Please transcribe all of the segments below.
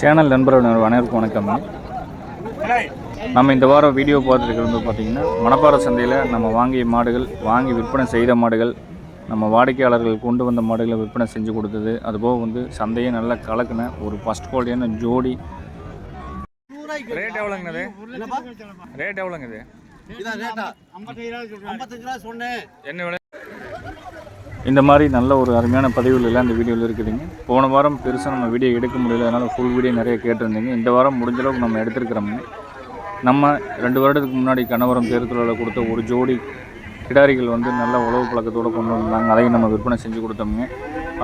Channel நண்பர்கள் அனைவருக்கும் வணக்கம். நம்ம இந்த வாரம் வீடியோ பார்த்துருக்கிறது வந்து பார்த்திங்கன்னா மணப்பாறை சந்தையில் நம்ம வாங்கிய மாடுகள் வாங்கி விற்பனை செய்த மாடுகள் நம்ம வாடிக்கையாளர்கள் கொண்டு வந்த மாடுகளை விற்பனை செஞ்சு கொடுத்தது. அதுபோக வந்து சந்தையை நல்லா கலக்கின ஒரு ஃபஸ்ட் குவாலிட்டியான ஜோடி. ரேட் எவ்வளோங்கது ரேட் சொன்னேன் என்ன விலை? இந்த மாதிரி நல்ல ஒரு அருமையான பதிவுகள் இந்த வீடியோவில் இருக்குதுங்க. போன வாரம் பெருசாக நம்ம வீடியோ எடுக்க முடியல அதனால் ஃபுல் வீடியோ நிறைய கேட்டிருந்தீங்க. இந்த வாரம் முடிஞ்ச அளவுக்கு நம்ம எடுத்துருக்கிறோங்க நம்ம ரெண்டு வருடத்துக்கு முன்னாடி கணவரம் தேர்தலில் கொடுத்த ஒரு ஜோடி கிடாரிகள் வந்து நல்ல உழவு பழக்கத்தோடு கொண்டு வந்தாங்க. அதையும் நம்ம விற்பனை செஞ்சு கொடுத்தோமுங்க.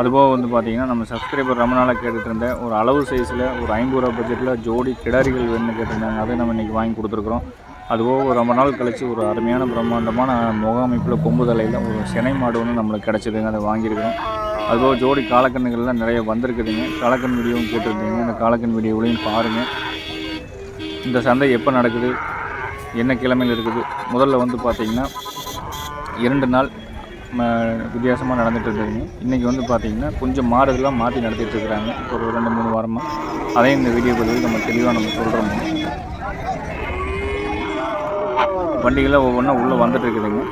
அதுபோக வந்து பார்த்திங்கன்னா நம்ம சப்ஸ்கிரைபர் ரொம்ப நாளாக கேட்டுட்டு இருந்த ஒரு அளவு சைஸில் ஒரு ஐம்பது ரூபா பட்ஜெட்டில் ஜோடி கிடாரிகள் வேணும்னு கேட்டிருந்தாங்க. அதை நம்ம இன்றைக்கி வாங்கி கொடுத்துருக்குறோம். அதுவோ ரொம்ப நாள் கழித்து ஒரு அருமையான பிரம்மாண்டமான முகாமைப்பில் கொம்பு தலையில் ஒரு சினை மாடு ஒன்று நம்மளுக்கு கிடச்சிதுங்க. அதை வாங்கியிருக்கிறோம். அதுபோக ஜோடி காலக்கண்ணுகள்லாம் நிறைய வந்திருக்குதுங்க. காலக்கண் வீடியோவும் கேட்டிருந்தீங்க. அந்த காலக்கண் வீடியோவிலையும் பாருங்கள் இந்த சந்தை எப்போ நடக்குது? என்ன கிழமையில் இருக்குது? முதல்ல வந்து பார்த்திங்கன்னா இரண்டு நாள் வித்தியாசமாக நடந்துட்டு இருந்ததுங்க. இன்றைக்கி வந்து பார்த்திங்கன்னா கொஞ்சம் மாடுதெல்லாம் மாற்றி நடத்திட்டு இருக்கிறாங்க. ஒரு ரெண்டு மூணு வாரமாக அதையும் இந்த வீடியோ பதிவில் நம்ம தெளிவாக நம்ம சொல்கிறோம் வண்டிகளை ஒவ்வொன்றா உள்ளே வந்துட்டு இருக்குதுங்க.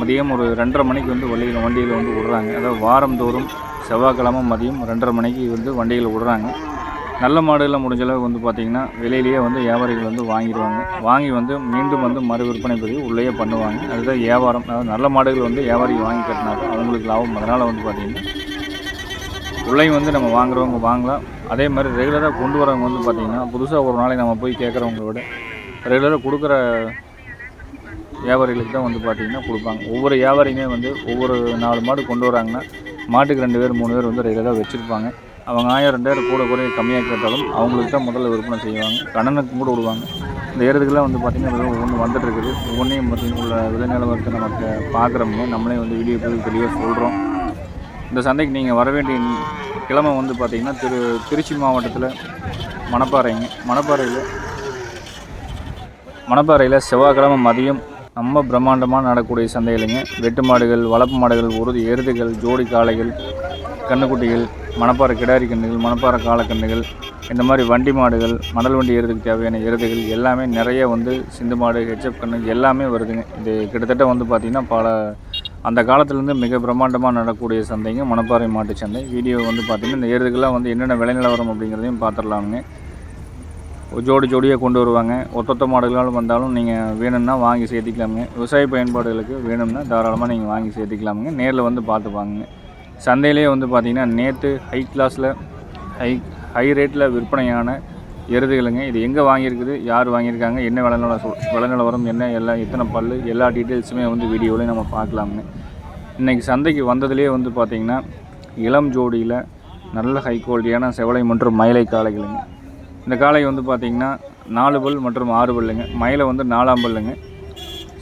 மதியம் ஒரு ரெண்டரை மணிக்கு வந்து வண்டியில் வண்டியில் வந்து விடுறாங்க. அதாவது வாரந்தோறும் செவ்வாய்க்கிழமை மதியம் ரெண்டரை மணிக்கு வந்து வண்டியில் விடுறாங்க. நல்ல மாடுகளில் முடிஞ்ச அளவுக்கு வந்து பார்த்திங்கன்னா வெளியிலேயே வந்து வியாபாரிகள் வந்து வாங்கிடுவாங்க. வாங்கி வந்து மீண்டும் வந்து மறு விற்பனை பதிவு உள்ளேயே பண்ணுவாங்க. அதுதான் வியாபாரம். அதாவது நல்ல மாடுகள் வந்து வியாபாரி வாங்கி கட்டினாலும் அவங்களுக்கு லாபம். அதனால் வந்து பார்த்திங்கன்னா உள்ளேயும் வந்து நம்ம வாங்குறவங்க வாங்கலாம். அதே மாதிரி ரெகுலராக கொண்டு வரவங்க வந்து பார்த்திங்கன்னா புதுசாக ஒரு நாளைக்கு நம்ம போய் கேட்குறவங்கள விட ரெகுலராக கொடுக்குற வியாபாரிகளுக்கு தான் வந்து பார்த்திங்கன்னா கொடுப்பாங்க. ஒவ்வொரு வியாபாரியுமே வந்து ஒவ்வொரு நாலு மாடு கொண்டு வராங்கன்னா மாட்டுக்கு ரெண்டு பேர் மூணு பேர் வந்து ரெகுலராக வச்சுருப்பாங்க. அவங்க ஆயிரம் ரெண்டாயிரம் கூட குறைய கம்மியாக கேட்டாலும் அவங்களுக்கு தான் முதல்ல விற்பனை செய்வாங்க. கடனுக்கு கூட விடுவாங்க. இந்த ஏறதுக்கெல்லாம் வந்து பார்த்திங்கன்னா ஒவ்வொன்று வந்துட்டு இருக்குது. ஒவ்வொன்றையும் பார்த்திங்கன்னா உள்ள விலை நிலவரத்தை நமக்கு பார்க்குறோம்னு நம்மளே வந்து வீடியோ பதிவு தெளிவாக சொல்கிறோம் இந்த சந்தைக்கு நீங்கள் வர வேண்டிய கிழமை வந்து பார்த்திங்கன்னா திரு திருச்சி மாவட்டத்தில் மணப்பாறைங்க. மணப்பாறையில் மணப்பாறையில் செவ்வாய்க்கிழமை மதியம் ரொம்ப பிரம்மாண்டமாக நடக்கக்கூடிய சந்தைகளைங்க வெட்டு மாடுகள் வளர்ப்பு மாடுகள் உறுதி எருதுகள் ஜோடி காளைகள் கண்ணுக்குட்டிகள் மணப்பாறை கிடாரி கன்றுகள் மணப்பாறை காலக்கண்ணுகள் இந்த மாதிரி வண்டி மாடுகள் மணல் வண்டி எருதுக்கு தேவையான எருதுகள் எல்லாமே நிறைய வந்து சிந்து மாடு ஹெச்எப் கன்று எல்லாமே வருதுங்க. இது கிட்டத்தட்ட வந்து பார்த்திங்கன்னா பல அந்த காலத்துலேருந்து மிக பிரம்மாண்டமாக நடக்கக்கூடிய சந்தைங்க மணப்பாறை மாட்டு சந்தை. வீடியோ வந்து பார்த்திங்கன்னா இந்த எருதுக்கெல்லாம் வந்து என்னென்ன விலை நிலவரம் அப்படிங்கிறதையும் பார்த்துடலாமுங்க. ஜோடி ஜோடியாக கொண்டு வருவாங்க. ஒத்தொத்த மாடுகளாலும் வந்தாலும் நீங்கள் வேணும்னா வாங்கி சேர்த்திக்கலாமுங்க. விவசாய பயன்பாடுகளுக்கு வேணும்னா தாராளமாக நீங்கள் வாங்கி சேர்த்திக்கலாமுங்க. நேரில் வந்து பார்த்து வாங்குங்க சந்தையிலே வந்து பார்த்திங்கன்னா நேற்று ஹை கிளாஸில் ஹை ஹை ரேட்டில் விற்பனையான எருதுகளுங்க. இது எங்கே வாங்கியிருக்குது? யார் வாங்கியிருக்காங்க? என்ன விலை நில சொல் என்ன எல்லாம் எத்தனை பல் எல்லா டீட்டெயில்ஸுமே வந்து வீடியோவிலையும் நம்ம பார்க்கலாமுங்க. இன்றைக்கி சந்தைக்கு வந்ததுலேயே வந்து பார்த்திங்கன்னா இளம் ஜோடியில் நல்ல ஹை குவாலிட்டியான செவலை மற்றும் மயிலை காளைகளுங்க. இந்த காளை வந்து பார்த்திங்கன்னா நாலு பல் மற்றும் ஆறு பல்லுங்க. மயிலை வந்து நாலாம் பல்லுங்க.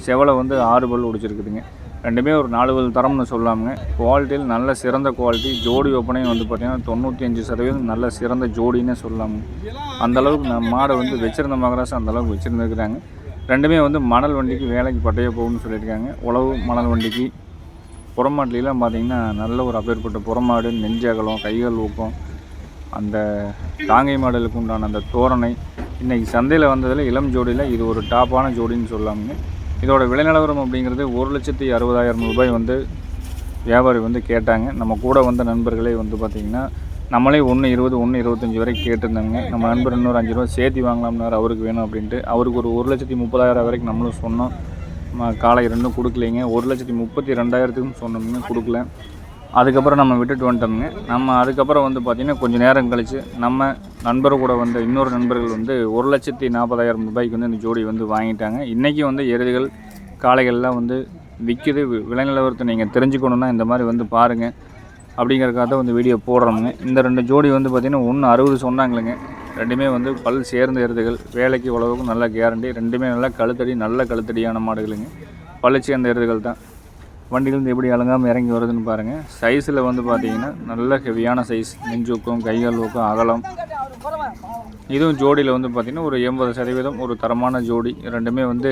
செவலை வந்து ஆறு பல் உடிச்சிருக்குதுங்க. ரெண்டுமே ஒரு நாலு பல் தரம்னு சொல்லாமுங்க. குவாலிட்டியில் நல்ல சிறந்த குவாலிட்டி. ஜோடி ஒப்பனையும் வந்து பார்த்திங்கன்னா தொண்ணூற்றி அஞ்சு சதவீதம் நல்ல சிறந்த ஜோடின்னு சொல்லாமுங்க அந்தளவுக்கு நம்ம மாடை வந்து வச்சுருந்த மகராசம் அந்தளவுக்கு வச்சுருந்துருக்குறாங்க. ரெண்டுமே வந்து மணல் வண்டிக்கு வேலைக்கு பட்டைய போகும்னு சொல்லியிருக்காங்க. உழவு மணல் வண்டிக்கு. புறமாட்டிலாம் பார்த்திங்கன்னா நல்ல ஒரு அப்பேற்பட்ட புறமாடு நெஞ்சகலம் கைகள் ஊக்கம். அந்த தாங்கை மாடலுக்கு உண்டான அந்த தோரணை இன்றைக்கி சந்தையில் வந்ததில் இளம் ஜோடியில் இது ஒரு டாப்பான ஜோடின்னு சொல்லாமுங்க. இதோட விலைநிலவரம் அப்படிங்கிறது ஒரு லட்சத்தி அறுபதாயிரம் ரூபாய் வந்து வியாபாரி வந்து கேட்டாங்க. நம்ம கூட வந்த நண்பர்களே வந்து பார்த்திங்கன்னா நம்மளே ஒன்று இருபது ஒன்று இருபத்தஞ்சி வரைக்கும் கேட்டிருந்தாங்க. நம்ம நண்பர் இன்னொரு அஞ்சு ரூபா சேர்த்து வாங்கலாம்னாரு அவருக்கு வேணும் அப்படின்ட்டு. அவருக்கு ஒரு ஒரு லட்சத்தி முப்பதாயிரம் வரைக்கும் நம்மளும் சொன்னோம். காலை ரெண்டும் கொடுக்கலைங்க. ஒரு லட்சத்தி முப்பத்தி ரெண்டாயிரத்துக்கும் சொன்னோம்னு கொடுக்கல. அதுக்கப்புறம் நம்ம விட்டுட்டு வந்துட்டோம்ங்க. நம்ம அதுக்கப்புறம் வந்து பார்த்திங்கன்னா கொஞ்சம் நேரம் கழித்து நம்ம நண்பர் கூட வந்த இன்னொரு நண்பர்கள் வந்து ஒரு லட்சத்தி நாற்பதாயிரம் ரூபாய்க்கு வந்து இந்த ஜோடி வந்து வாங்கிட்டாங்க. இன்றைக்கி வந்து எருதுகள் காளைகள்லாம் வந்து விற்கிது விலைநிலவரத்தை விலை நிலவரத்தை நீங்கள் தெரிஞ்சுக்கணுன்னா இந்த மாதிரி வந்து பாருங்கள் அப்படிங்கிறக்காக தான் வந்து வீடியோ போடுறோமுங்க. இந்த ரெண்டு ஜோடி வந்து பார்த்திங்கன்னா ஒன்று அறுபது சொன்னாங்களுங்க. ரெண்டுமே வந்து பல் சேர்ந்த எருதுகள். வேலைக்கு உழவுக்கும் நல்ல கேரண்டி ரெண்டுமே நல்லா கழுத்தடி நல்ல கழுத்தடியான மாடுகளுங்க. பல் சேர்ந்த எருதுகள் தான். வண்டியிலேருந்து எப்படி அலங்காமல் இறங்கி வருதுன்னு பாருங்கள் சைஸில் வந்து பார்த்தீங்கன்னா நல்ல ஹெவியான சைஸ் நெஞ்சூக்கம் கைகால் ஊக்கம் அகலம். இதுவும் ஜோடியில் வந்து பார்த்திங்கன்னா ஒரு எண்பது சதவீதம் ஒரு தரமான ஜோடி. ரெண்டுமே வந்து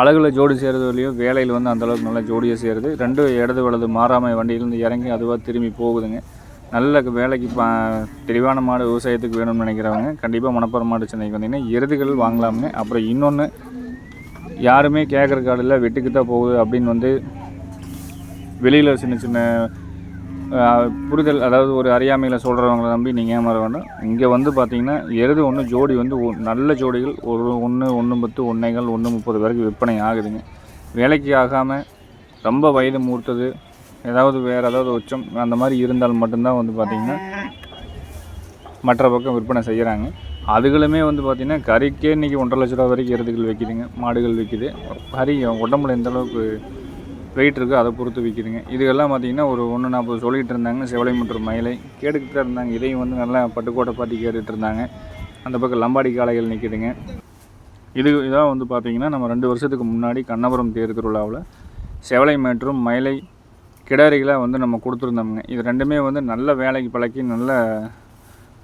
அழகில் ஜோடி செய்கிறதுலையும் வேலையில் வந்து அந்தளவுக்கு நல்லா ஜோடியாக சேருது ரெண்டு இடது வலது மாறாமல் வண்டியிலேருந்து இறங்கி அதுவாக திரும்பி போகுதுங்க. நல்ல வேலைக்கு பா தெளிவான மாடு விவசாயத்துக்கு வேணும்னு நினைக்கிறவங்க கண்டிப்பாக மணப்புற மாடு சென்னைக்கு வந்தீங்கன்னா எருதுகள் வாங்கலாமுங்க அப்புறம் இன்னொன்று யாருமே கேட்குற காடில் வெட்டுக்கு தான் போகுது அப்படின்னு வந்து வெளியில் சின்ன சின்ன புரிதல் அதாவது ஒரு அறியாமையில் சொல்கிறவங்கள நம்பி நீங்கள் ஏமாற வேண்டாம். இங்கே வந்து பார்த்தீங்கன்னா எருது ஒன்று ஜோடி வந்து ஒ- நல்ல ஜோடிகள் ஒரு ஒன்று ஒன்று பத்து ஒன்றைகள் ஒன்று முப்பது வரைக்கும் விற்பனை ஆகுதுங்க. வேலைக்கு ஆகாமல் ரொம்ப வயது மூர்த்தது ஏதாவது வேறு ஏதாவது உச்சம் அந்த மாதிரி இருந்தால் மட்டும்தான் வந்து பார்த்திங்கன்னா மற்ற பக்கம் விற்பனை செய்கிறாங்க அதுகளுமே வந்து பார்த்திங்கன்னா கறிக்கே இன்றைக்கி ஒன்றரை லட்ச ரூபா வரைக்கும் எருதுகள் விற்கிதுங்க மாடுகள் விற்கிது கறி உடம்புல எந்த அளவுக்கு வெயிட் இருக்கோ அதை பொறுத்து விற்கிதுங்க இதுகெல்லாம் பார்த்திங்கன்னா ஒரு ஒன்று நாற்பது சொல்லிகிட்டு இருந்தாங்க செவலை மற்றும் மயிலை. கேட்டுக்கிட்டு தான் இருந்தாங்க. இதையும் வந்து நல்லா பட்டுக்கோட்டை பாட்டி கேட்டுட்டு இருந்தாங்க. அந்த பக்கம் லம்பாடி காளைகள் நிற்கிதுங்க இது இதான் வந்து பார்த்திங்கன்னா நம்ம ரெண்டு வருஷத்துக்கு முன்னாடி கண்ணபுரம் தேர் திருவிழாவில் செவலை மற்றும் மயிலை கிடாரிகளாக வந்து நம்ம கொடுத்துருந்தோம்ங்க. இது ரெண்டுமே வந்து நல்ல வேலைக்கு பழக்கி நல்ல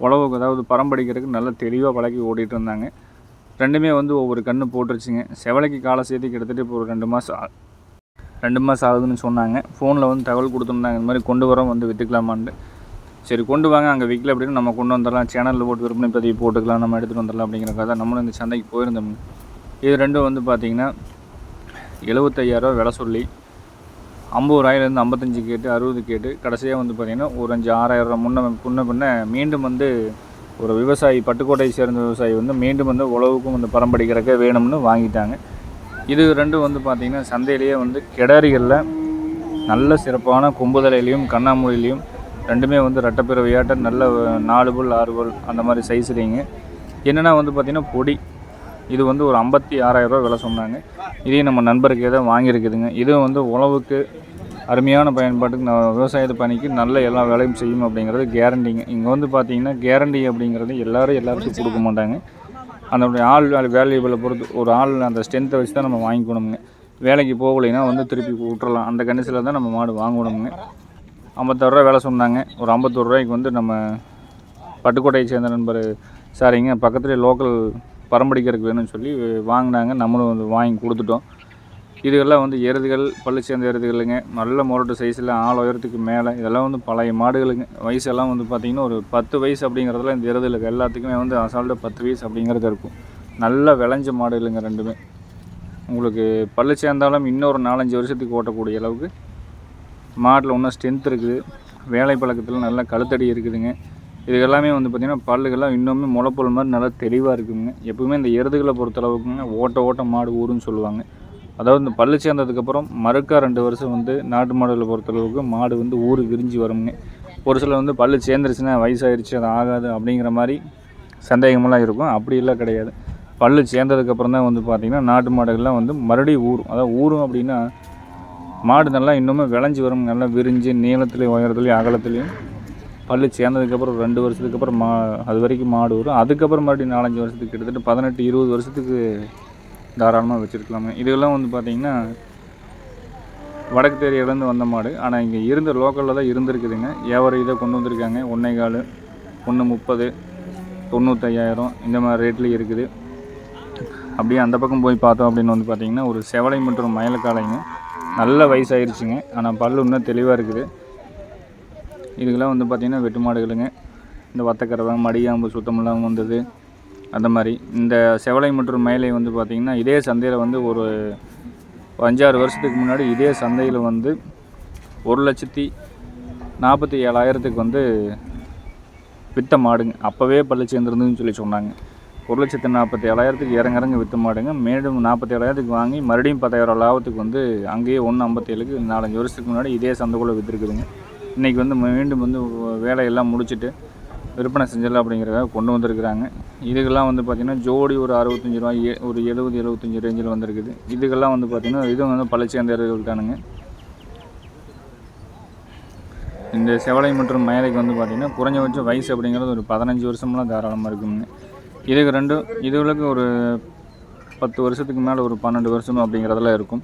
உழவுக்கு அதாவது பரம்படிக்கிறதுக்கு நல்ல தெளிவாக பழக்கி ஓடிட்டு இருந்தாங்க. ரெண்டுமே வந்து ஒவ்வொரு கன்று போட்டுருச்சுங்க. செவலைக்கு காலை சேர்த்து கிட்டத்தட்ட இப்போ ஒரு ரெண்டு மாதம் ரெண்டு மாதம் ஆகுதுன்னு சொன்னாங்க. ஃபோனில் வந்து தகவல் கொடுத்துருந்தாங்க. இந்த மாதிரி கொண்டு வரோம் வந்து விற்றுக்கலாமான்ட்டு சரி கொண்டு வாங்க. அங்கே விற்கல அப்படின்னு நம்ம கொண்டு வந்துடலாம். சேனலில் போட்டு விற்பனை பதிவு போட்டுக்கலாம். நம்ம எடுத்துகிட்டு வந்துடலாம் அப்படிங்கிறக்காக தான் நம்மளும் இந்த சந்தைக்கு போயிருந்தோம். இது ரெண்டும் வந்து பார்த்திங்கன்னா எழுபத்தையாயிரரூவா விலை சொல்லி ஐம்பது ரூபாயிலேருந்து ஐம்பத்தஞ்சு கேட்டு அறுபது கேட்டு கடைசியாக வந்து பார்த்திங்கன்னா ஒரு அஞ்சு ஆறாயிரம் ரூபா முன்ன முன்ன பின்ன மீண்டும் வந்து ஒரு விவசாயி பட்டுக்கோட்டையை சேர்ந்த விவசாயி வந்து மீண்டும் வந்து உழவுக்கும் வந்து பரம்படிக்கிறக்க வேணும்னு வாங்கிட்டாங்க. இது ரெண்டும் வந்து பார்த்திங்கன்னா சந்தையிலேயே வந்து கிடாரிகளில் நல்ல சிறப்பான கொம்புதலையிலையும் கண்ணாமூலிலையும் ரெண்டுமே வந்து ரெட்டப்பிறவையாட்ட நல்ல நாலு புல் ஆறு புல் அந்த மாதிரி சைஸ்லேங்க என்னென்னா வந்து பார்த்திங்கன்னா பொடி. இது வந்து ஒரு ஐம்பத்தி ஆறாயிரரூவா விலை சொன்னாங்க. இதையும் நம்ம நண்பருக்கு ஏதோ வாங்கியிருக்குதுங்க. இதுவும் வந்து உழவுக்கு அருமையான பயன்பாட்டுக்கு நான் விவசாயத்து பணிக்கு நல்ல எல்லா வேலையும் செய்யும் அப்படிங்கிறது கேரண்டிங்க இங்கே வந்து பார்த்தீங்கன்னா கேரண்டி அப்படிங்கிறது எல்லோரும் எல்லாருக்கும் கொடுக்க மாட்டாங்க. அதனுடைய ஆள் வேலை வேல்யூபிளை பொறுத்து ஒரு ஆள் அந்த ஸ்ட்ரென்த்தை வச்சு தான் நம்ம வாங்கிக்கணுங்க வேலைக்கு போகலைன்னா வந்து திருப்பி விட்டுறலாம். அந்த கண்டிஷனில் தான் நம்ம மாடு வாங்கணுங்க ஐம்பத்தாறுரூவா வேலை சொன்னாங்க. ஒரு ஐம்பத்தோரு ரூபாய்க்கு வந்து நம்ம பட்டுக்கோட்டையை சேர்ந்த நண்பர் சாரிங்க பக்கத்துலேயே லோக்கல் பரம்படிக்கிறதுக்கு வேணும்னு சொல்லி வாங்கினாங்க. நம்மளும் வந்து வாங்கி கொடுத்துட்டோம். இதுகள்லாம் வந்து எருதுகள் பல்லு சேர்ந்த எருதுகளுங்க நல்ல முரட்டு சைஸில் ஆள் உயரத்துக்கு மேலே. இதெல்லாம் வந்து பழைய மாடுகளுங்க. வயசெல்லாம் வந்து பார்த்திங்கன்னா ஒரு பத்து வயசு அப்படிங்கிறதுல இந்த எருதுல எல்லாத்துக்குமே வந்து அசால்ட்டு பத்து வயசு அப்படிங்கிறது இருக்கும். நல்ல விளைஞ்ச மாடுகளுங்க ரெண்டுமே. உங்களுக்கு பல்லு சேர்ந்தாலும் இன்னொரு நாலஞ்சு வருஷத்துக்கு ஓட்டக்கூடிய அளவுக்கு மாட்டில் ஒன்றும் ஸ்ட்ரென்த் இருக்குது. வேலை பழக்கத்தில் நல்லா கழுத்தடி இருக்குதுங்க. இது எல்லாமே வந்து பார்த்திங்கன்னா பல்லுகள்லாம் இன்னுமே முளைப்பல் மாதிரி நல்லா தெளிவாக இருக்குங்க. எப்பவுமே இந்த எருதுகளை பொறுத்தளவுக்குங்க ஓட்ட ஓட்ட மாடு ஊருன்னு சொல்லுவாங்க. அதாவது இந்த பல்லு சேர்ந்ததுக்கப்புறம் மறுக்கா ரெண்டு வருஷம் வந்து நாட்டு மாடுகளை பொறுத்தளவுக்கு மாடு வந்து ஊர் விரிஞ்சு வருங்க ஒரு சிலர் வந்து பல்லு சேர்ந்துருச்சுன்னா வயசாகிருச்சு அது ஆகாது அப்படிங்கிற மாதிரி சந்தேகமெல்லாம் இருக்கும். அப்படி எல்லாம் கிடையாது. பல்லு சேர்ந்ததுக்கப்புறம் தான் வந்து பார்த்திங்கன்னா நாட்டு மாடுகள்லாம் வந்து மறுபடியும் ஊறும். அதாவது ஊறும் அப்படின்னா மாடு நல்லா இன்னுமே விளைஞ்சி வரும். நல்லா விரிஞ்சு நீளத்துலேயும் உயரத்துலேயும் அகலத்துலேயும் பல்லு சேர்ந்ததுக்கப்புறம் ரெண்டு வருஷத்துக்கு அப்புறம் மா அது வரைக்கும் மாடு வரும் அதுக்கப்புறம் மறுபடியும் நாலஞ்சு வருஷத்துக்கு கிட்டத்தட்ட பதினெட்டு இருபது வருஷத்துக்கு தாராளமாக வச்சுருக்கலாமே. இதெல்லாம் வந்து பார்த்திங்கன்னா வடக்கு தேரியிலேருந்து வந்த மாடு. ஆனால் இங்கே இருந்த லோக்கலில் தான் இருந்திருக்குதுங்க. வியாபாரம் இதை கொண்டு வந்திருக்காங்க. ஒன்றே கால் ஒன்று முப்பது தொண்ணூத்தையாயிரம் இந்த மாதிரி ரேட்லேயும் இருக்குது. அப்படியே அந்த பக்கம் போய் பார்த்தோம் அப்படின்னு வந்து பார்த்திங்கன்னா ஒரு செவலை மற்றும் மயலக்காலைங்க நல்ல வயசாயிருச்சுங்க. ஆனால் பல்லு இன்னும் தெளிவாக இருக்குது. இதுக்கெல்லாம் வந்து பார்த்திங்கன்னா வெட்டு மாடுகளுங்க. இந்த வத்தக்கரவை மடியாம்பு சுத்தம் இல்லாமல் வந்தது. அந்த மாதிரி. இந்த செவலை மற்றும் மயிலை வந்து பார்த்திங்கன்னா இதே சந்தையில் வந்து ஒரு அஞ்சாறு வருஷத்துக்கு முன்னாடி இதே சந்தையில் வந்து ஒரு லட்சத்தி நாற்பத்தி ஏழாயிரத்துக்கு வந்து விற்ற மாடுங்க. அப்போவே பல்லு சேர்ந்துருந்துன்னு சொல்லி சொன்னாங்க. ஒரு லட்சத்து நாற்பத்தி ஏழாயிரத்துக்கு இறங்க இறங்க விற்ற மாடுங்க. மேலும் நாற்பத்தி ஏழாயிரத்துக்கு வாங்கி மறுபடியும் பத்தாயிரம் லாபத்துக்கு வந்து அங்கேயே ஒன்று ஐம்பத்தேழுக்கு நாலஞ்சு வருஷத்துக்கு முன்னாடி இதே சந்தைக்குள்ளே விற்றுருக்குதுங்க இன்றைக்கி வந்து மீண்டும் வந்து வேலையெல்லாம் முடிச்சுட்டு விற்பனை செஞ்சிடலாம் அப்படிங்கிறத கொண்டு வந்திருக்கிறாங்க. இதுக்கெல்லாம் வந்து பார்த்திங்கன்னா ஜோடி ஒரு அறுபத்தஞ்சி ரூபா ஏ- ஒரு எழுபது எழுபத்தஞ்சி ரேஞ்சில் வந்திருக்குது. இதுக்கெல்லாம் வந்து பார்த்திங்கன்னா இதுவும் வந்து பழச்சேர்ந்தர்கள் இந்த செவலை மற்றும் மயலைக்கு வந்து பார்த்திங்கன்னா குறைஞ்சபட்சம் வயசு அப்படிங்கிறது ஒரு பதினஞ்சு வருஷம்லாம் தாராளமாக இருக்குங்க இதுக்கு ரெண்டும் இதுகளுக்கு ஒரு பத்து வருஷத்துக்கு மேலே ஒரு பன்னெண்டு வருஷம் அப்படிங்கிறதெல்லாம் இருக்கும்.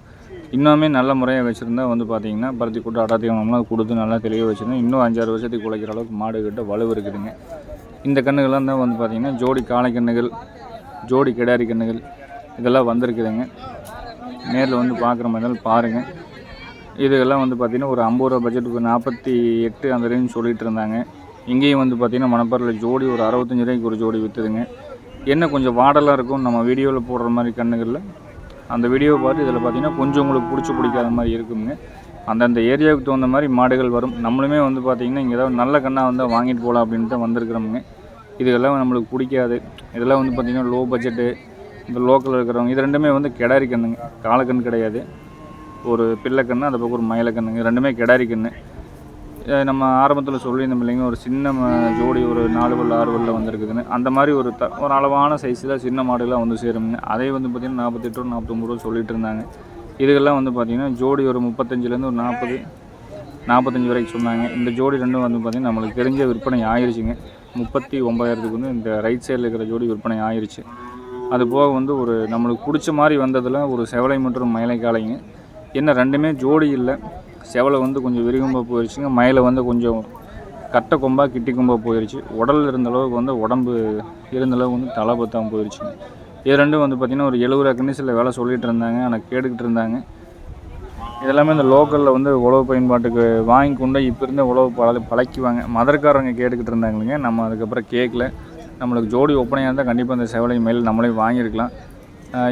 இன்னுமே நல்ல முறையாக வச்சுருந்தா வந்து பார்த்திங்கன்னா பருத்தி கூட்டு அடாத்தியம்லாம் கொடுத்து நல்லா தெளிவாக வச்சுருந்தா இன்னும் அஞ்சாறு வருஷத்துக்கு உழைக்கிற அளவுக்கு மாடு கிட்ட வலுவு இருக்குதுங்க. இந்த கண்ணுகள்லாம் தான் வந்து பார்த்திங்கன்னா ஜோடி காளை கண்ணுகள் ஜோடி கிடாரி கண்ணுகள் இதெல்லாம் வந்திருக்குதுங்க. நேரில் வந்து பார்க்குற மாதிரி இருந்தாலும் பாருங்கள் இதுக்கெல்லாம் வந்து பார்த்திங்கன்னா ஒரு ஐம்பது ரூபா பட்ஜெட்டுக்கு நாற்பத்தி எட்டு அந்த ரேஞ்ச் சொல்லிகிட்டு இருந்தாங்க. இங்கேயும் வந்து பார்த்திங்கன்னா மணப்பாறையில் ஜோடி ஒரு அறுபத்தஞ்சு ரூபாய்க்கு ஒரு ஜோடி விற்றுதுங்க என்ன கொஞ்சம் வாடலாக இருக்கும் நம்ம வீடியோவில் போடுற மாதிரி கண்ணுகளில் அந்த வீடியோவை பார்த்து இதில் பார்த்தீங்கன்னா கொஞ்சம் உங்களுக்கு பிடிச்சி பிடிக்காத மாதிரி இருக்குங்க. அந்தந்த ஏரியாவுக்கு தகுந்த மாதிரி மாடுகள் வரும். நம்மளுமே வந்து பார்த்திங்கன்னா இங்கே ஏதாவது நல்ல கண்ணாக வந்தால் வாங்கிட்டு போகலாம் அப்படின்ட்டு தான் வந்திருக்கிறோமுங்க. இதுக்கெல்லாம் நம்மளுக்கு பிடிக்காது. இதெல்லாம் வந்து பார்த்திங்கன்னா லோ பட்ஜெட்டு இந்த லோக்கலில் இருக்கிறவங்க இது ரெண்டுமே வந்து கிடாரி கண்ணுங்க. காலக்கண் கிடையாது. ஒரு பிள்ளைக்கண்ணு அந்த பக்கம் ஒரு மயிலக்கண்ணுங்க ரெண்டுமே கிடாரி கன்று நம்ம ஆரம்பத்தில் சொல்லியிருந்தோம் இல்லைங்க ஒரு சின்ன ஜோடி ஒரு நாலு பல் ஆறு பல்ல வந்திருக்குதுன்னு. அந்த மாதிரி ஒரு த ஒரு அளவான சைஸில் சின்ன மாடுகள்லாம் வந்து சேருங்க அதே வந்து பார்த்திங்கன்னா நாற்பத்தெட்டு ரூபா நாற்பத்தொம்பது ரூபா சொல்லிட்டு இருந்தாங்க. இதுக்கெல்லாம் வந்து பார்த்திங்கன்னா ஜோடி ஒரு முப்பத்தஞ்சுலேருந்து ஒரு நாற்பது நாற்பத்தஞ்சு வரைக்கும் சொன்னாங்க. இந்த ஜோடி ரெண்டும் வந்து பார்த்திங்கன்னா நம்மளுக்கு தெரிஞ்ச விற்பனை ஆயிடுச்சுங்க முப்பத்தி ஒம்பதாயிரத்துக்கு வந்து இந்த ரைட் சைடில் இருக்கிற ஜோடி விற்பனை ஆயிடுச்சு அது போக வந்து ஒரு நம்மளுக்கு பிடிச்ச மாதிரி வந்ததில் ஒரு செவலை மற்றும் மயிலை காலைங்க என்ன ரெண்டுமே ஜோடி இல்லை. செவலை வந்து கொஞ்சம் விரிகும்பாக போயிடுச்சுங்க மயிலை வந்து கொஞ்சம் கட்டை கொம்பாக கிட்டி கொம்பாக போயிடுச்சு உடல் இருந்த அளவுக்கு வந்து உடம்பு இருந்த அளவுக்கு வந்து தலை பத்தாம போயிடுச்சுங்க இது ரெண்டும் வந்து பார்த்திங்கன்னா ஒரு எழுபது கண்டிஷனில் வேலை சொல்லிகிட்டு இருந்தாங்க. ஆனால் கேட்டுக்கிட்டு இருந்தாங்க. இதெல்லாமே இந்த லோக்கலில் வந்து உழவு பயன்பாட்டுக்கு வாங்கி கொண்டு இப்போ இருந்த உழவு பழ பழக்கிவாங்க. மதர்காரங்க கேட்டுக்கிட்டு இருந்தாங்களுங்க நம்ம அதுக்கப்புறம் கேட்கல நம்மளுக்கு ஜோடி ஒப்பனையாக இருந்தால் கண்டிப்பாக அந்த செவலை மேல் நம்மளே வாங்கியிருக்கலாம்.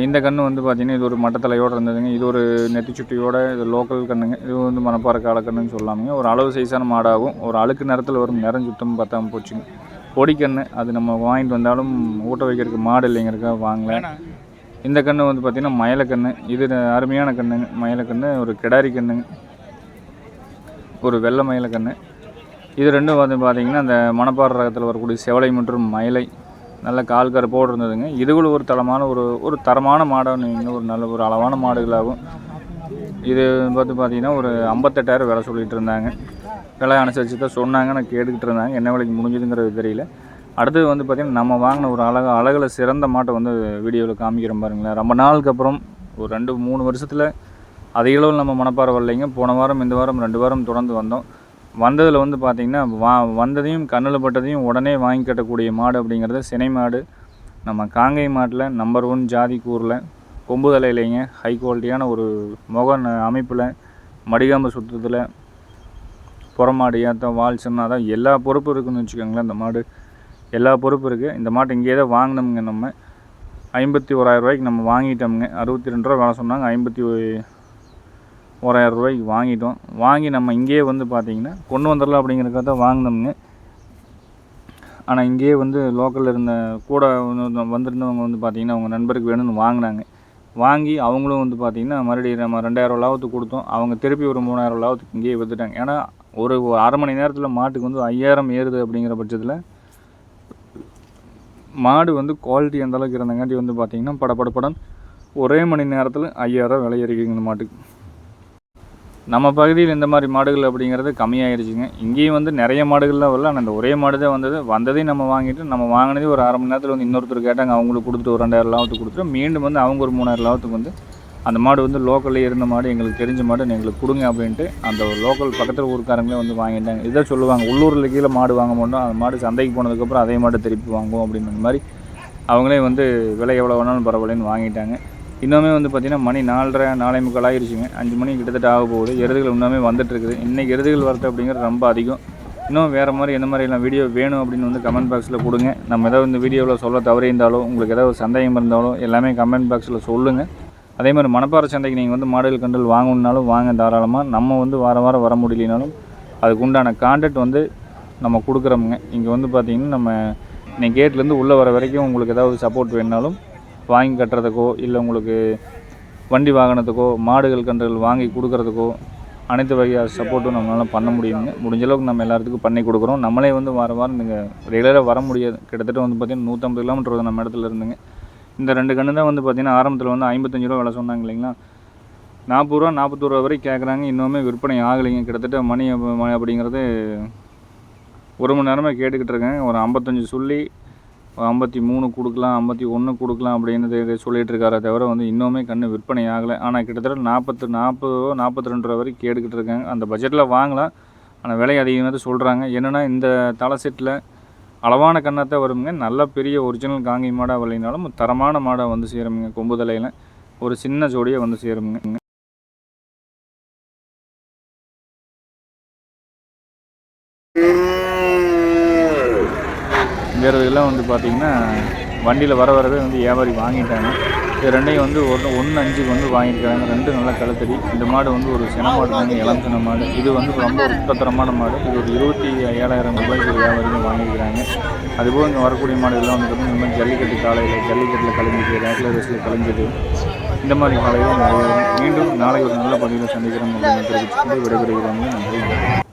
இந்த கன்று வந்து பார்த்திங்கன்னா இது ஒரு மட்டத்தலையோடு இருந்ததுங்க. இது ஒரு நெத்தி சுட்டியோட இது லோக்கல் கண்ணுங்க. இது வந்து மணப்பாறை காலக்கண்ணுன்னு சொல்லாமுங்க. ஒரு அளவு சைஸான மாடாகும் ஒரு அழுக்கு நேரத்தில் வரும் நிறம் சுத்தம் பத்தாமல் போச்சுங்க. பொடிக்கன்று அது நம்ம வாங்கிட்டு வந்தாலும் ஊட்ட வைக்கிறதுக்கு மாடு இல்லைங்கிறதுக்காக வாங்கல. இந்த கன்று வந்து பார்த்திங்கன்னா மயிலக்கன்று இது அருமையான கன்றுங்க மயிலக்கன்று ஒரு கிடாரி கன்றுங்க ஒரு வெள்ளை மயிலக்கன்று இது ரெண்டும் வந்து பார்த்திங்கன்னா அந்த மணப்பாறை ரகத்தில் வரக்கூடிய செவலை மற்றும் மயிலை. நல்ல கால் கருப்போடு இருந்ததுங்க. இதுகளும் ஒரு தரமான ஒரு ஒரு தரமான மாடாக நீங்கள் ஒரு நல்ல ஒரு அளவான மாடுகளாகும் இது பார்த்து பார்த்தீங்கன்னா ஒரு ஐம்பத்தெட்டாயிரம் விலை சொல்லிகிட்டு இருந்தாங்க. விலை அனுசரித்து தான் சொன்னாங்க நான் கேட்டுக்கிட்டு இருந்தாங்க. என்ன விலைக்கு முடிஞ்சதுங்கிறது தெரியல. அடுத்தது வந்து பார்த்திங்கன்னா நம்ம வாங்கின ஒரு அழகு அழகில் சிறந்த மாட்டை வந்து வீடியோவில் காமிக்கிறோம் பாருங்களேன். ரொம்ப நாளுக்கு அப்புறம் ஒரு ரெண்டு மூணு வருஷத்தில் அதிகளவில் நம்ம மனப்பாறை வரலைங்க. போன வாரம் இந்த வாரம் ரெண்டு வாரம் தொடர்ந்து வந்தோம். வந்ததில் வந்து பார்த்திங்கன்னா வா வந்ததையும் கண்ணில் பட்டதையும் உடனே வாங்கி கட்டக்கூடிய மாடு அப்படிங்கிறது சினை மாடு. நம்ம காங்கை மாட்டில் நம்பர் ஒன் ஜாதி கூரில் கொம்பு தலையிலைங்க ஹை குவாலிட்டியான ஒரு முக அமைப்பில் மடிகாம்பு சுத்தத்தில் புறமாடு ஏற்றம் வால் சின்னதான் எல்லா பொறுப்பும் இருக்குன்னு வச்சுக்கோங்களேன் இந்த மாடு. எல்லா பொறுப்பும் இருக்குது இந்த மாட்டை இங்கேயே தான் வாங்கினோமுங்க நம்ம. ஐம்பத்தி ஓராயிரம் ரூபாய்க்கு நம்ம வாங்கிட்டோமுங்க. அறுபத்தி ரெண்டு ரூபா வேலை சொன்னாங்க. ஐம்பத்தி ஓராயிரம் ரூபாய்க்கு வாங்கிட்டோம். வாங்கி நம்ம இங்கேயே வந்து பார்த்தீங்கன்னா கொண்டு வந்துடலாம் அப்படிங்கிறதுக்காக தான் வாங்கினோம்ங்க. ஆனால் இங்கேயே வந்து லோக்கலில் இருந்த கூட வந்திருந்தவங்க வந்து பார்த்திங்கன்னா அவங்க நண்பருக்கு வேணும்னு வாங்கினாங்க. வாங்கி அவங்களும் வந்து பார்த்திங்கன்னா மறுபடியும் நம்ம ரெண்டாயிரம் லாபத்துக்கு கொடுத்தோம். அவங்க திருப்பி ஒரு மூணாயிரம் லாபத்துக்கு இங்கேயே விற்றுட்டாங்க ஏன்னா ஒரு அரை மணி நேரத்தில் மாட்டுக்கு வந்து ஐயாயிரம் ஏறுது அப்படிங்கிற பட்சத்தில் மாடு வந்து குவாலிட்டி அந்தளவுக்கு இருந்தங்காட்டி வந்து பார்த்திங்கன்னா படப்படப்படம் ஒரே மணி நேரத்தில் ஐயாயிரம் விலை ஏறிக்குங்க மாட்டுக்கு. நம்ம பகுதியில் இந்த மாதிரி மாடுகள் அப்படிங்கிறது கம்மியாயிருச்சுங்க. இங்கேயும் வந்து நிறைய மாடுகள்லாம் வரல. ஆனால் அந்த ஒரே மாடு தான் வந்தது. வந்ததையும் நம்ம வாங்கிட்டு நம்ம வாங்கினதே ஒரு அரை மணி நேரத்தில் வந்து இன்னொருத்தர் கேட்டாங்க அவங்களுக்கு கொடுத்துட்டு ஒரு ரெண்டாயிரம் லாபத்துக்கு கொடுத்துட்டு மீண்டும் வந்து அவங்க ஒரு மூணாயிரம் லாபத்துக்கு வந்து அந்த மாடு வந்து லோக்கல்லே இருந்த மாடு எங்களுக்கு தெரிஞ்ச மாடு எங்களுக்கு கொடுங்க அப்படின்ட்டு அந்த ஒரு லோக்கல் பக்கத்தில் ஊருக்காரங்களே வந்து வாங்கிட்டாங்க. இதை சொல்லுவாங்க உள்ளூரில் கீழே மாடு வாங்க மாட்டோம். அந்த மாடு சந்தைக்கு போனதுக்கப்புறம் அதே மாடு திருப்பி வாங்குவோம். அப்படின்ற மாதிரி அவங்களே வந்து விலை எவ்வளோ வேணாலும் பரவாயில்லன்னு வாங்கிட்டாங்க. இன்னுமே வந்து பார்த்திங்கன்னா மணி நாலரை நாலே முக்கால் ஆகிருச்சுங்க அஞ்சு மணி கிட்டத்தட்ட ஆக போகுது. எருதுகள் இன்னுமே வந்துட்டு இருக்குது. இன்றைக்கி எருதுகள் வரது அப்படிங்கிறது ரொம்ப அதிகம். இன்னும் வேறு மாதிரி எந்த மாதிரிலாம் வீடியோ வேணும் அப்படின்னு வந்து கமெண்ட் பாக்ஸில் கொடுங்க. நம்ம ஏதாவது இந்த வீடியோவில் சொல்ல தவறியிருந்தாலோ உங்களுக்கு ஏதாவது சந்தேகம் இருந்தாலோ எல்லாமே கமெண்ட் பாக்ஸில் சொல்லுங்கள் அதே மாதிரி மணப்பாறை சந்தைக்கு நீங்கள் வந்து மாடல் கண்டல் வாங்கணுன்னாலும் வாங்க தாராளமாக நம்ம வந்து வார வாரம் வர முடியலனாலும் அதுக்கு உண்டான கான்டாக்ட் வந்து நம்ம கொடுக்குறோமுங்க. இங்கே வந்து பார்த்திங்கன்னா நம்ம நீங்கள் கேட்லேருந்து உள்ளே வர வரைக்கும் உங்களுக்கு ஏதாவது சப்போர்ட் வேணுனாலும் வாங்கி கட்டுறதுக்கோ இல்லை உங்களுக்கு வண்டி வாகனத்துக்கோ மாடுகள் கன்றுகள் வாங்கி கொடுக்கறதுக்கோ அனைத்து வகையான சப்போர்ட்டும் நம்மளால் பண்ண முடியுங்க முடிஞ்ச அளவுக்கு நம்ம எல்லாத்துக்கும் பண்ணி கொடுக்குறோம். நம்மளே வந்து வார வாரம் நீங்கள் ரெகுலராக வர முடியாது. கிட்டத்தட்ட வந்து பார்த்திங்கன்னா நூற்றம்பது கிலோமீட்டர் வருது நம்ம இடத்துல இருந்துங்க. இந்த ரெண்டு கன்று தான் வந்து பார்த்திங்கன்னா ஆரம்பத்தில் வந்து ஐம்பத்தஞ்சு ரூபா விலை சொன்னாங்க இல்லைங்களா? நாற்பது ரூபா நாற்பத்தோரு ரூபா வரைக்கும் கேட்குறாங்க இன்னுமே விற்பனை ஆகலைங்க. கிட்டத்தட்ட மணி மணி அப்படிங்கிறது ஒரு மணி நேரமாக கேட்டுக்கிட்டு இருக்கேன். ஒரு ஐம்பத்தஞ்சு சொல்லி ஐம்பத்தி மூணு கொடுக்கலாம் ஐம்பத்தி ஒன்று கொடுக்கலாம் அப்படின்னு இது சொல்லிட்டு இருக்காரே தவிர வந்து இன்னுமே கன்று விற்பனை ஆகலை. ஆனால் கிட்டத்தட்ட நாற்பத்து நாற்பதோ நாற்பத்தி ரெண்டு ரூபா வரைக்கும் கேட்டுக்கிட்டு இருக்காங்க. அந்த பட்ஜெட்டில் வாங்கலாம். ஆனால் விலை அதிகமாக சொல்கிறாங்க என்னென்னா இந்த தலை செட்டில் அளவான கண்ணத்தை வருங்க நல்ல பெரிய ஒரிஜினல் காங்கி மாடாக வரலைனாலும் தரமான மாடாக வந்து சேருமுங்க. கொம்பு தலையில் ஒரு சின்ன ஜோடியாக வந்து சேருமுங்க. வீரர்கள்லாம் வந்து பார்த்திங்கன்னா வண்டியில் வர வரவே வந்து வியாபாரி வாங்கிட்டாங்க. இது ரெண்டையும் வந்து ஒன்று ஒன்று அஞ்சுக்கு வந்து வாங்கியிருக்காங்க ரெண்டு நல்ல கலத்தடி இந்த மாடு வந்து ஒரு சின மாடு தாங்க இளம் சின மாடு. இது வந்து ரொம்ப உற்பத்தரமான மாடு. இது ஒரு இருபத்தி ஏழாயிரம் ரூபாய்க்கு ஒரு வியாபாரிங்க வாங்கியிருக்கிறாங்க. அதுபோல் இங்கே வரக்கூடிய மாடுகள்லாம் வந்து பார்த்திங்கன்னா இந்த மாதிரி ஜல்லிக்கட்டு காலையில் ஜல்லிக்கட்டில் கலைஞ்சது ரேக்லர் ரேஸில் கலைஞ்சது இந்த மாதிரி காலையில் நிறைய மீண்டும் நாளை ஒரு நல்ல பதிவில் சந்திக்கிறோம் அப்படின்னு தெரிவிச்சுட்டு விடைபெறுகிறாங்க நன்றி.